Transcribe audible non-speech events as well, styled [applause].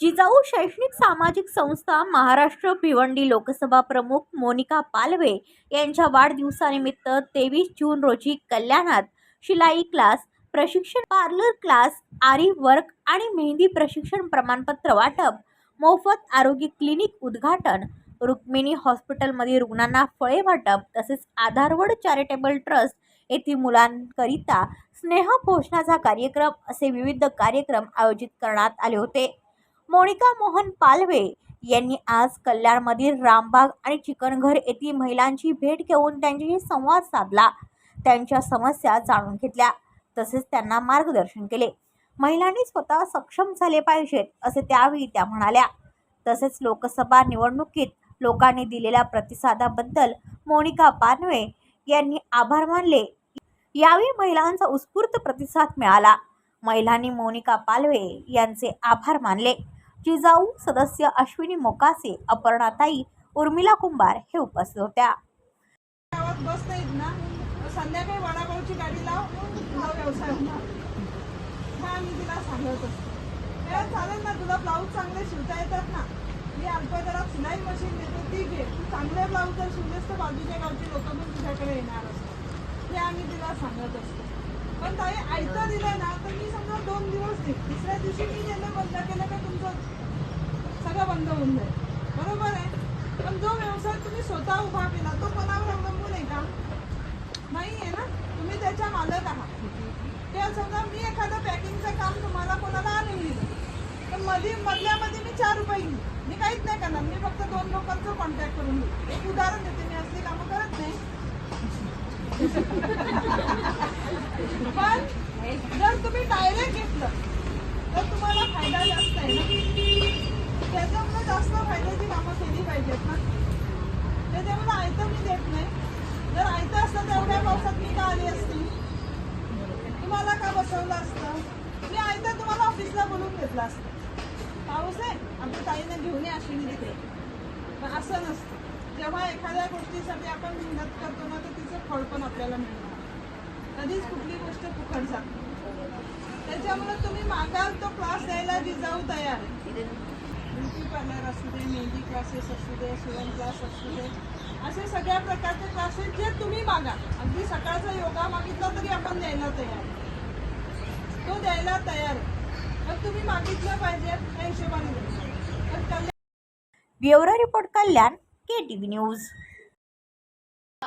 जिजाऊ शैक्षणिक सामाजिक संस्था महाराष्ट्र भिवंडी लोकसभा प्रमुख मोनिका पालवे यांच्या वाढदिवसानिमित्त तेवीस जून रोजी कल्याणात शिलाई क्लास प्रशिक्षण पार्लर क्लास आरी वर्क आणि मेहंदी प्रशिक्षण प्रमाणपत्र वाटप मोफत आरोग्य क्लिनिक उद्घाटन रुक्मिणी हॉस्पिटलमध्ये रुग्णांना फळे वाटप तसेच आधारवड चॅरिटेबल ट्रस्ट येथील मुलांकरिता स्नेहभोजनाचा कार्यक्रम असे विविध कार्यक्रम आयोजित करण्यात आले होते. मोनिका मोहन पालवे यांनी आज कल्याणमधील रामबाग आणि चिकनघर येथील महिलांची भेट घेऊन त्यांच्याशी संवाद साधला. त्यांच्या समस्या जाणून घेतल्या. तसेच त्यांना मार्गदर्शन केले. महिलांनी स्वतः सक्षम झाले पाहिजेत असे त्यावेळी त्या म्हणाल्या. तसेच लोकसभा निवडणुकीत लोकांनी दिलेल्या प्रतिसादाबद्दल मोनिका पानवे यांनी आभार मानले. यावेळी महिलांचा उत्स्फूर्त प्रतिसाद मिळाला. महिलांनी मोनिका पालवे यांचे आभार मानले. जिजाऊ सदस्य अश्विनी मोकासे अपर्णाताई उर्मिला कुंभार हे उपस्थित होत्या. गावात बस नाहीत ना? संध्याकाळी वडापावची गाडी लाव तुझा व्यवसाय होणार. हे आम्ही तिला सांगत असतो. तेव्हा चालेल ना तुला ब्लाऊज चांगले शिवता येतात ना? मी अल्प दरात सिलाई मशीन देतो ती घे. तू चांगले ब्लाऊज जर शिवलेस तर बाजूच्या गावचे लोक पण तुझ्याकडे येणार असतात. हे आम्ही तिला सांगत असतो. पण ताई आयतं दिलं ना तर मी दुसऱ्या तिसऱ्या दिवशी मी ज्यांना बंद केलं का तुमचं सगळं बंद होऊन जाईल. बरोबर आहे? पण जो व्यवसाय तुम्ही स्वतः उभा केला तो कोणावर अवलंबून आहे का? नाही आहे ना? तुम्ही त्याच्या मालक आहात. किंवा समजा मी एखादं पॅकिंगचं काम तुम्हाला कोणाला आणून दिलं तर मध्ये मधल्यामध्ये मी चार रुपये घेईन. मी काहीच नाही करणार. मी फक्त दोन लोकांचं कॉन्टॅक्ट करून घेईन. एक उदाहरण देते मी असली कामं करत नाही. [laughs] पण जर तुम्ही डायरेक्ट घेतलं तर तुम्हाला फायदा जास्त आहे ना? त्याच्यामुळे जास्त फायद्याची कामं केली पाहिजेत ना. त्याच्यामुळे आयतं मी देत नाही. जर आयतं असतं तर एवढ्या पावसात मी का आली असती? तुम्हाला का बसवलं असतं? मी आयतं तुम्हाला ऑफिसला बोलून घेतलं असतं. पाऊस आहे. आमच्या ताईने घेऊन ये मी तिथे पण असं नसतं. जेव्हा एखाद्या गोष्टीसाठी आपण मेहनत करतो ना तर तिचं फळ पण आपल्याला मिळणार. कधीच कुठली गोष्ट फुकट जात नाही. त्याच्यामुळे तुम्ही मागाल तो क्लास द्यायला जिजाऊ तयार. ब्युटी पार्लर असू दे मेहंदी क्लासेस असू दे शिवण क्लास असू दे असे सगळ्या प्रकारचे क्लासेस जे तुम्ही मागा अगदी सकाळचा योगा मागितला तरी आपण द्यायला तयार. तो द्यायला तयार. आहे पण तुम्ही मागितलं पाहिजे त्या हिशोबाने. पण bureau report Kalyan K T V news.